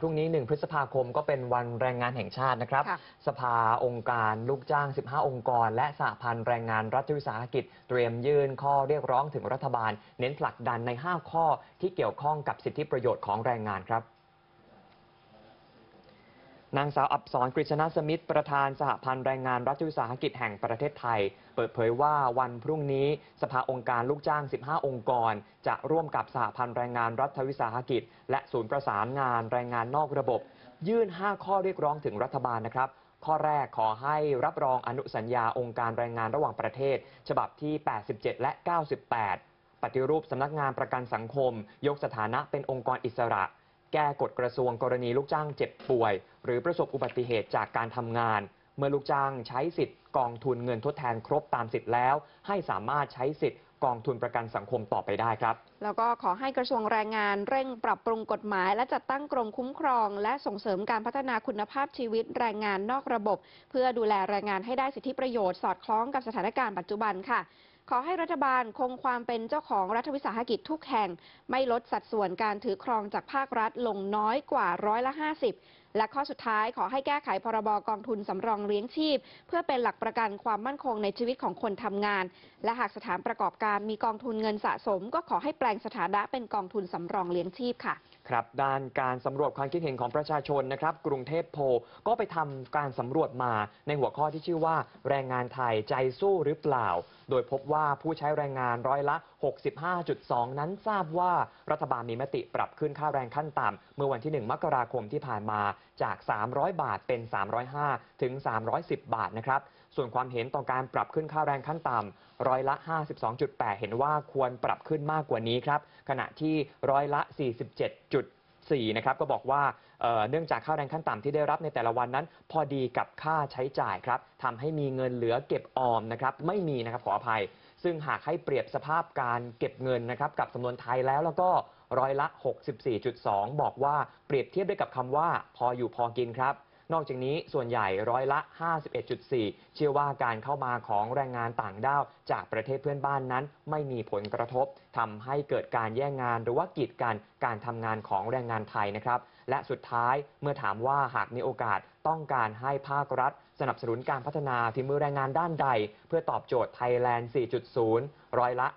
พรุ่งนี้ 1 พฤษภาคมก็เป็นวันแรงงานแห่งชาตินะครับค่ะสภาองค์การลูกจ้าง 15 องค์กร และสหพันธ์แรงงานรัฐวิสาหกิจ เตรียมยื่นข้อเรียกร้องถึงรัฐบาล เน้นผลักดันใน 5 ข้อที่เกี่ยวข้องกับสิทธิประโยชน์ของแรงงานครับ นางสาวอับสรกฤษณสมิทธิ์ประธานสหพันธ์แรงงานรัฐวิสาหกิจแห่งประเทศไทย เปิดเผยว่าวันพรุ่งนี้สภาองค์การลูกจ้าง 15 องค์กร จะร่วมกับสหพันธ์แรงงานรัฐวิสาหกิจ และศูนย์ประสานงานแรงงานนอกระบบ ยื่น 5 ข้อเรียกร้องถึงรัฐบาลนะครับ ข้อแรกขอให้รับรองอนุสัญญาองค์การแรงงานระหว่างประเทศ ฉบับที่ 87 และ 98 ปฏิรูปสำนักงานประกันสังคม ยกสถานะเป็นองค์กรอิสระ แก้กฎกระทรวงกรณีลูกจ้างเจ็บป่วย หรือประสบอุบัติเหตุจากการทำงาน เมื่อลูกจ้างใช้สิทธิ์กองทุนเงินทดแทนครบตามสิทธิ์แล้ว ให้สามารถใช้สิทธิ์กองทุนประกันสังคมต่อไปได้ครับ แล้วก็ขอให้กระทรวงแรงงานเร่งปรับปรุงกฎหมาย และจัดตั้งกรมคุ้มครอง และส่งเสริมการพัฒนาคุณภาพชีวิตแรงงานนอกระบบ เพื่อดูแลแรงงานให้ได้สิทธิประโยชน์สอดคล้องกับสถานการณ์ปัจจุบันค่ะขอให้รัฐบาลคงความเป็นเจ้าของรัฐวิสาหกิจทุกแห่ง ไม่ลดสัดส่วนการถือครองจากภาครัฐลงน้อยกว่าร้อยละ 50 และข้อสุดท้ายขอให้แก้ไขพรบกองทุนสำรองเลี้ยงชีพ เพื่อเป็นหลักประกันความมั่นคงในชีวิตของคนทำงาน และหากสถานประกอบการมีกองทุนเงินสะสม ก็ขอให้แปลงสถานะเป็นกองทุนสำรองเลี้ยงชีพค่ะ ครับด้านการสำรวจความคิดเห็นของประชาชนนะครับ กรุงเทพโพลก็ไปทำการสำรวจมาในหัวข้อที่ชื่อว่า แรงงานไทยใจสู้หรือเปล่า โดยพบว่าผู้ใช้แรงงานร้อยละ 65.2 นั้นทราบว่ารัฐบาลมีมติปรับขึ้นค่าแรงขั้นต่ำเมื่อวันที่ 1 มกราคมที่ผ่านมาจาก 300 บาทเป็น 305 ถึง 310 บาทนะครับ ส่วนความเห็นต่อการปรับขึ้นค่าแรงขั้นต่ำร้อยละ 52.8 เห็นว่าควรปรับขึ้นมากกว่านี้ครับ ขณะที่ร้อยละ 47.4 นะครับ ก็บอกว่าเเนื่องจากค่าแรงขั้นต่ำที่ได้รับในแต่ละวันนั้น พอดีกับค่าใช้จ่ายครับทำให้มีเงินเหลือเก็บออมนะครับไม่มีนะครับขออภัย ซึ่งหากให้เปรียบสภาพการเก็บเงินนะครับกับจำนวนไทยแล้วแล้วก็ร้อยละ 64.2 บอกว่าเปรียบเทียบได้กับคำว่า พออยู่พอกินครับ นอกจากนี้ส่วนใหญ่ร้อยละ 51.4 เชื่อว่าการเข้ามาของแรงงานต่างด้าว จากประเทศเพื่อนบ้านนั้น ไม่มีผลกระทบทำให้เกิดการแย่งงานหรือว่ากีดกันการทำงานของแรงงานไทยนะครับและสุดท้ายเมื่อถามว่าหากมีโอกาส ต้องการให้ภาครัฐ สนับสนุนการพัฒนาฝีมือแรงงานด้านใด เพื่อตอบโจทย์ไทยแลนด์ 4.0 ร้อยละ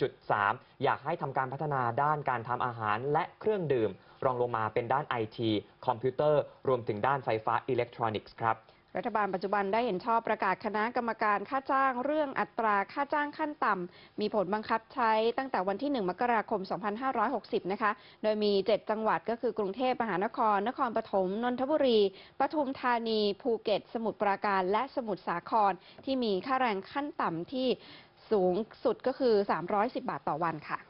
36.3 อยากให้ทำการพัฒนาด้านการทำอาหารและเครื่องดื่ม รองลงมาเป็นด้านไอทีคอมพิวเตอร์ รวมถึงด้านไฟฟ้าอิเล็กทรอนิกส์ครับ รัฐบาลปัจจุบันได้เห็นชอบประกาศคณะกรรมการค่าจ้างเรื่องอัตราค่าจ้างขั้นต่ำ มีผลบังคับใช้ตั้งแต่วันที่ 1 มกราคม 2560 นะคะ โดยมี 7 จังหวัดก็คือกรุงเทพมหานคร นครปฐม นนทบุรี ปทุมธานี ภูเก็ต สมุทรปราการ และสมุทรสาคร ที่มีค่าแรงขั้นต่ำที่สูงสุดก็คือ 310 บาทต่อวันค่ะ